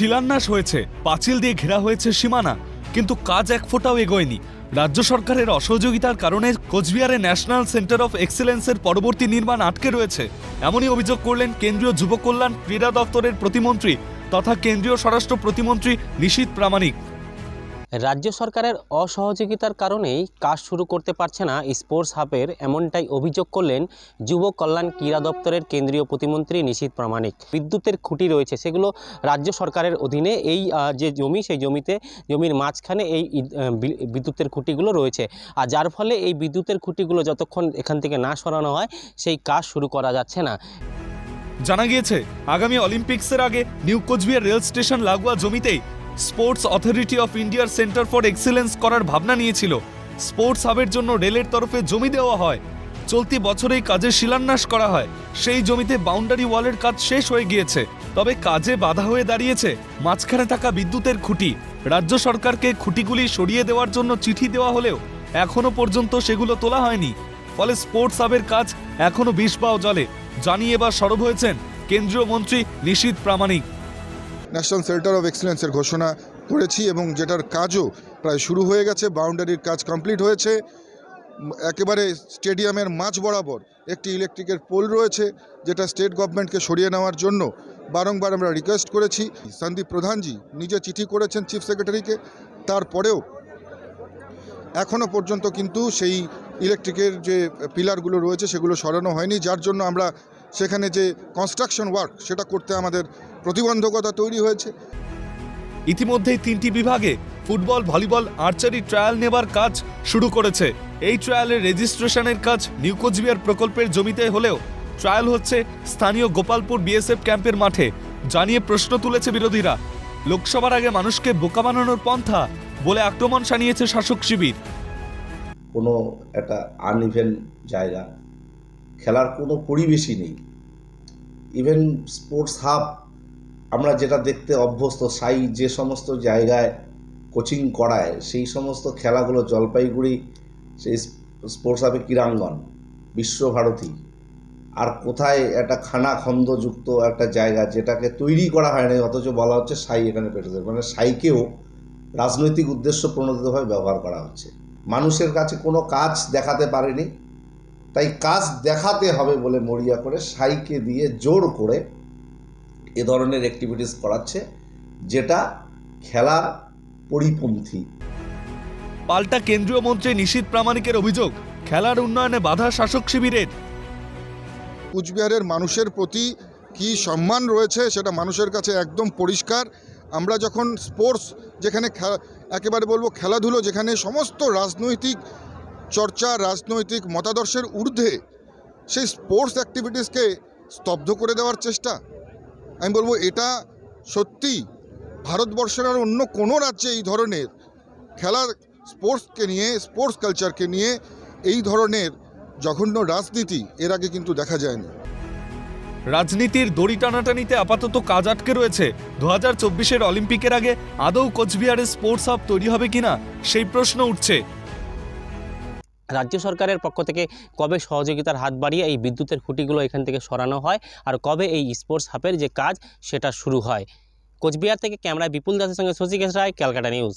শিলান্যাস হয়েছে, পাঁচিল দিয়ে ঘেরা হয়েছে সীমানা, কিন্তু কাজ এক ফোঁটাও এগোয়নি। রাজ্য সরকারের অসহযোগিতার কারণে কোচবিহারে ন্যাশনাল সেন্টার অফ এক্সেলেন্সের পরবর্তী নির্মাণ আটকে রয়েছে। এমনই অভিযোগ করলেন কেন্দ্রীয় যুব কল্যাণ ক্রীড়া দপ্তরের প্রতিমন্ত্রী তথা কেন্দ্রীয় স্বরাষ্ট্র প্রতিমন্ত্রী নিশীত প্রামাণিক। রাজ্য সরকারের অসহযোগিতার কারণেই কাজ শুরু করতে পারছে না স্পোর্টস হাবের এমনটাই অভিযোগ করলেন যুব কল্যাণ ক্রীড়া দপ্তরের কেন্দ্রীয় প্রতিমন্ত্রী নিশীত প্রামাণিক। বিদ্যুতের খুঁটি রয়েছে, সেগুলো রাজ্য সরকারের অধীনে এই যে জমি, সেই জমিতে, জমির মাঝখানে এই বিদ্যুতের খুঁটিগুলো রয়েছে। আর যার ফলে এই বিদ্যুতের খুঁটিগুলো যতক্ষণ এখান থেকে না সরানো হয়, সেই কাজ শুরু করা যাচ্ছে না। জানা গিয়েছে, আগামী অলিম্পিক্সের আগে নিউ কোচবিহার রেল স্টেশন লাগোয়া জমিতেই স্পোর্টস অথরিটি অফ ইন্ডিয়ার সেন্টার ফর এক্সেলেন্স করার ভাবনা নিয়েছিল। স্পোর্টস হাবের জন্য রেলের তরফে জমি দেওয়া হয়। চলতি বছরেই কাজের শিলান্যাস করা হয়। সেই জমিতে বাউন্ডারি ওয়ালের কাজ শেষ হয়ে গিয়েছে। তবে কাজে বাধা হয়ে দাঁড়িয়েছে মাঝখানে থাকা বিদ্যুতের খুঁটি। রাজ্য সরকারকে খুঁটিগুলি সরিয়ে দেওয়ার জন্য চিঠি দেওয়া হলেও এখনও পর্যন্ত সেগুলো তোলা হয়নি। ফলে স্পোর্টস হাবের কাজ এখনও বিষ পাও জলে। জানিয়ে এবার সরব হয়েছেন কেন্দ্রীয় মন্ত্রী Nisith Pramanik. National centre of এক্সেলেন্সের ঘোষণা করেছি এবং যেটার কাজও প্রায় শুরু হয়ে গেছে বাউন্ডারির কাজ কমপ্লিট হয়েছে। একেবারে স্টেডিয়ামের মাঝ বরাবর একটি ইলেকট্রিকের পোল রয়েছে, যেটা স্টেট গভর্নমেন্টকে সরিয়ে নেওয়ার জন্য বারংবার আমরা রিকোয়েস্ট করেছি। সন্দীপ প্রধানজি নিজে চিঠি করেছেন চিফ সেক্রেটারিকে তারপরেও এখনও পর্যন্ত কিন্তু সেই ইলেকট্রিকের যে পিলারগুলো রয়েছে, সেগুলো সরানো হয়নি। যার জন্য আমরা সেখানে যে কনস্ট্রাকশন ওয়ার্ক সেটা করতে আমাদের প্রতিবন্ধকতা তৈরি হয়েছে। ইতিমধ্যেই তিনটি বিভাগে ফুটবল ভলিবল আর্চারি ট্রায়াল নেবার কাজ শুরু করেছে। এই ট্রায়ালের রেজিস্ট্রেশনের কাজ নিউ কোচবিহার প্রকল্পের জমিতে হলেও ট্রায়াল হচ্ছে স্থানীয় গোপালপুর বিএসএফ ক্যাম্পের মাঠে জানিয়ে প্রশ্ন তুলেছে বিরোধীরা। লোকসভার আগে মানুষকে বোকা বানানোর পন্থা বলে আক্রমণ শানিয়েছে শাসক শিবির। কোনো একটা আনইভেন জায়গা খেলার কোনো পরিবেশই নেই। ইভেন স্পোর্টস হাব আমরা যেটা দেখতে অভ্যস্ত, সাই যে সমস্ত জায়গায় কোচিং করায়, সেই সমস্ত খেলাগুলো জলপাইগুড়ি, সেই স্পোর্টস হাবে ক্রীড়াঙ্গন, বিশ্বভারতী। আর কোথায় একটা খানা খন্দযুক্ত একটা জায়গা যেটাকে তৈরি করা হয়নি, অথচ বলা হচ্ছে সাই এখানে পেটেছে। মানে সাইকেও রাজনৈতিক উদ্দেশ্য প্রণোদিতভাবে ব্যবহার করা হচ্ছে। মানুষের কাছে কোনো কাজ দেখাতে পারেনি তাই কাজ দেখাতে হবে বলে মরিয়া করে সাইকে দিয়ে জোর করে এ ধরনের অ্যাক্টিভিটিস করাচ্ছে যেটা খেলার পরিপন্থী। পাল্টা কেন্দ্রীয় মন্ত্রী নিশীত প্রামাণিকের অভিযোগ খেলার উন্নয়নে বাধা শাসক শিবিরের। কুচবিহারের মানুষের প্রতি কি সম্মান রয়েছে সেটা মানুষের কাছে একদম পরিষ্কার। আমরা যখন স্পোর্টস যেখানে খে- একেবারে বলব খেলাধুলো যেখানে সমস্ত রাজনৈতিক চর্চা রাজনৈতিক মতাদর্শের ঊর্ধ্বে সেই স্পোর্টস অ্যাক্টিভিটিসকে স্তব্ধ করে দেওয়ার চেষ্টা। আমি বলব এটা সত্যি ভারতবর্ষের আর অন্য কোনো রাজ্যে এই ধরনের খেলার স্পোর্টসকে নিয়ে, স্পোর্টস কালচারকে নিয়ে এই ধরনের জঘন্য রাজনীতি এর আগে কিন্তু দেখা যায়নি। রাজনীতির দড়ি টানাটানিতে আপাতত কাজ আটকে রয়েছে। দু হাজার চব্বিশের অলিম্পিকের আগে আদৌ কোচবিহারে স্পোর্টস হাব তৈরি হবে কিনা, সেই প্রশ্ন উঠছে। রাজ্য সরকারের পক্ষ থেকে কবে সহযোগিতার হাত বাড়িয়ে এই বিদ্যুতের খুঁটিগুলো এখান থেকে সরানো হয় আর কবে এই স্পোর্টস হাবের যে কাজ সেটা শুরু হয়? কোচবিহার থেকে ক্যামেরায় বিপুল দাসের সঙ্গে শশীকেশ রায়, ক্যালকাটা নিউজ।